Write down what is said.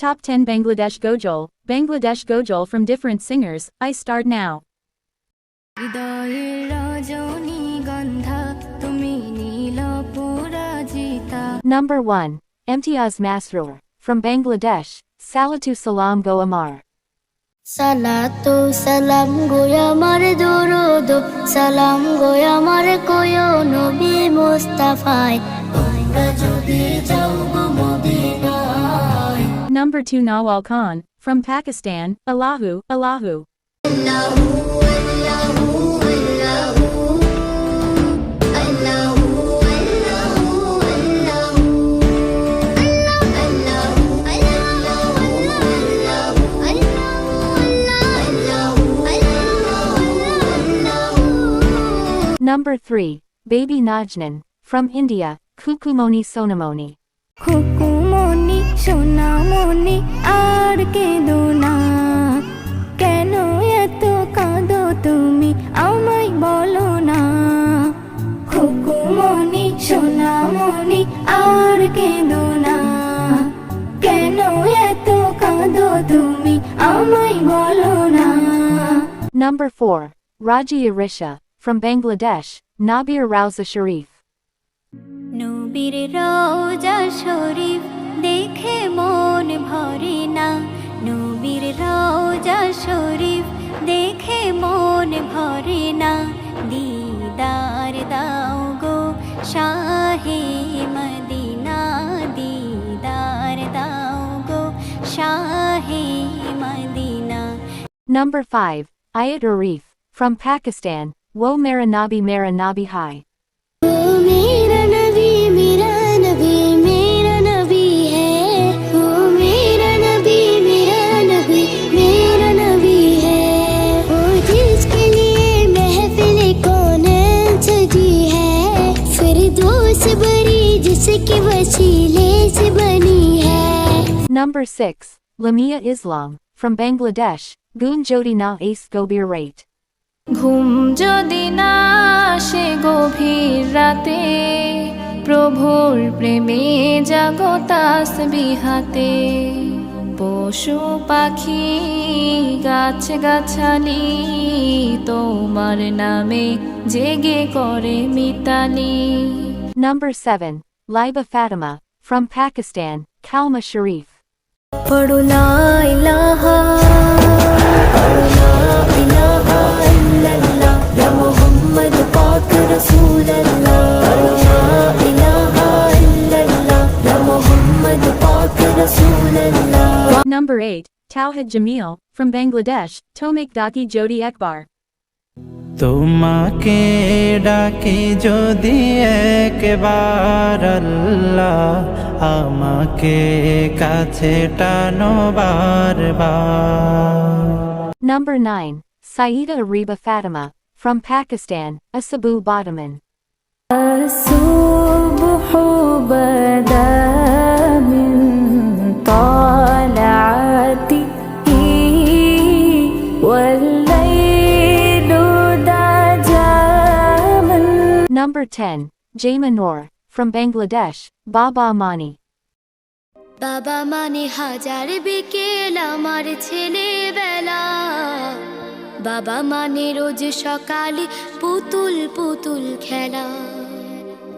Top 10 Bangladesh Gojol, Bangladesh Gojol from different singers, I start now. হৃদয়ের রজনীগন্ধা তুমি নীল পরাজিতা Number 1. Imtiaz Masroor. From Bangladesh, Salatu Salam Go Amar. সালাতু সালাম গোয় আমার দরুদ সালাম গোয় আমার কোয় নবী মুস্তাফায় তোমরা যদি যাও গো মদিনায় Number 2 Nawal Khan, from Pakistan, Allahu, Allahu. Number 3. Baby Najnan, from India, Kukumoni Sonamoni. Kuku. আর কেঁদো না কেন এত কাঁদো তুমি আমায় বলো না খুকুমনি সোনামনি আর কেঁদো না কেন এত কাঁদো তুমি আমায় বলো না Number 4. Raji Arisha. From Bangladesh, Nabir Rauza Sharif. নবীর রওজা শরীফ ভরে না দিদার দাও গো শাহে মদিনা দিদার দাও গো শাহে Medina Number 5. Ayat Arif. From Pakistan, Wo Mera Nabi Mera Nabi Hai. Number 6. Lamia Islam. From Bangladesh, Goon Jodi Na Ace Gobir Rate. ঘুম যদি না আসে গভীর রাতে প্রভুর প্রেমে জাগতাস বিহাতে পশু পাখি গাছ গাছালি তোমার নামে জেগে করে Mitali Number 7. Liba Fatima, from Pakistan, Kalma Sharif. Number 8, Tauhid Jamil, from Bangladesh, Tomek Daki Jodi Ekbar. তোমাকে ডাকি যদি একবার আল্লাহ আমাকে কাছে টানো বারবার Number 9. Saida Ariba Fatima. From Pakistan, Asabu Badaman. الصبح بدا Number 10. Jaima Noor. From Bangladesh, Baba Mani. বাবা মানে হাজার বিকেল আমার ছেলেবেলা বাবা মানে রোজ সকালে পুতুল পুতুল খেলা